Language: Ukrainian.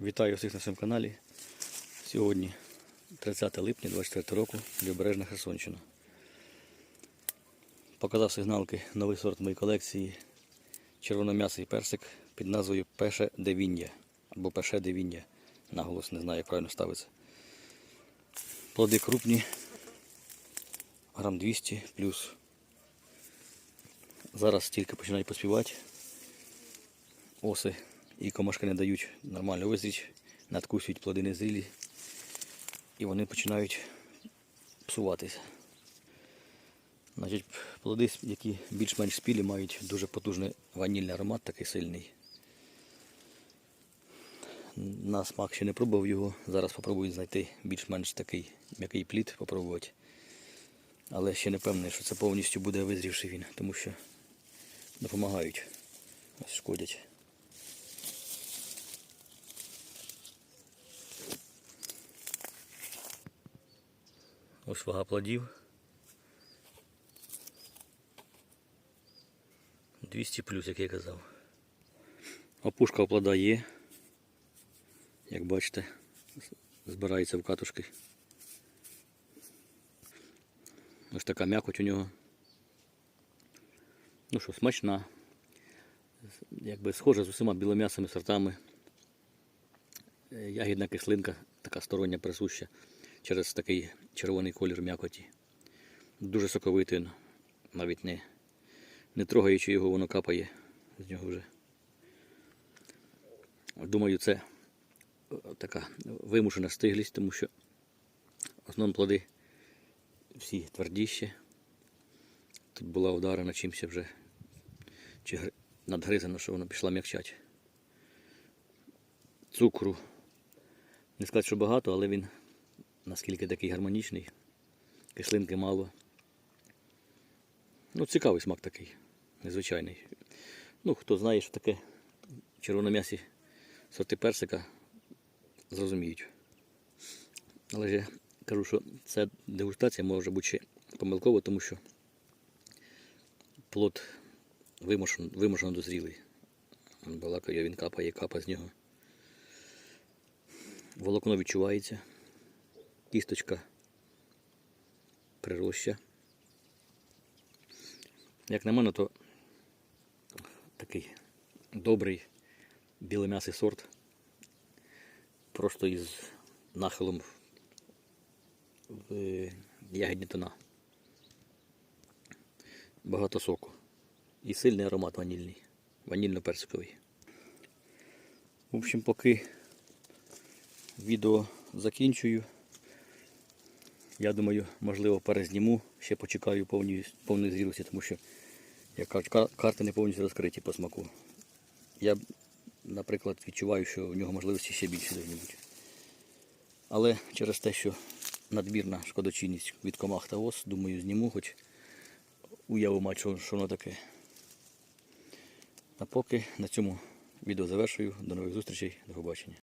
Вітаю всіх на своєму каналі. Сьогодні 30 липня 24 року, Лівобережна Херсонщина. Показав сигналки новий сорт моєї колекції червоном'ясий персик під назвою Пеше Девіння або Пеше Девіння. Наголос не знаю, як правильно ставиться. Плоди крупні, грам 200 плюс. Зараз тільки починають поспівати. Оси і комашки не дають нормально визріти, надкусують плоди незрілі і вони починають псуватися. Значить, плоди, які більш-менш спілі, мають дуже потужний ванільний аромат, такий сильний. На смак ще не пробував його. Зараз спробую знайти більш-менш такий м'який плід, попробувати. Але ще не певний, що це повністю буде визрівший він, тому що допомагають. Шкодять. Ось вага плодів. 200 плюс, як я казав. Опушка плода є. Як бачите, збирається в катушки. Ось така м'якоть у нього. Ну що, смачна. Якби схожа з усіма білом'ясими сортами. Ягідна кислинка, така стороння присуща через такий червоний колір м'якоті. Дуже соковитий навіть не, не трогаючи його, воно капає з нього вже. Думаю, це е, така вимушена стиглість, тому що в плоди всі твердіші. Тут була ударена чимось вже, чи гри- надгризано, що вона пішла м'якчать. Цукру. Не сказати, що багато, але він наскільки такий гармонічний. Кислинки мало. Ну, цікавий смак такий, незвичайний. Ну, хто знає, що таке червоном'ясі сорти персика, зрозуміють. Але я кажу, що ця дегустація може бути ще помилкова, тому що плод вимушено, вимушено дозрілий. Балакає, він капає, капа з нього. Волокно відчувається кісточка прироща. Як на мене, то такий добрий білом'ясий сорт. Просто із нахилом в ягідні тона. Багато соку. І сильний аромат ванільний. Ванільно-персиковий. В общем, поки відео закінчую. Я думаю, можливо, перезніму, ще почекаю повні, повної зрілості, тому що як кажуть, карти не повністю розкриті по смаку. Я, наприклад, відчуваю, що в нього можливості ще більше повинні. Але через те, що надмірна шкодочинність від комах та ос, думаю, зніму, хоч уяву мать, що, що воно таке. А поки на цьому відео завершую. До нових зустрічей, до побачення.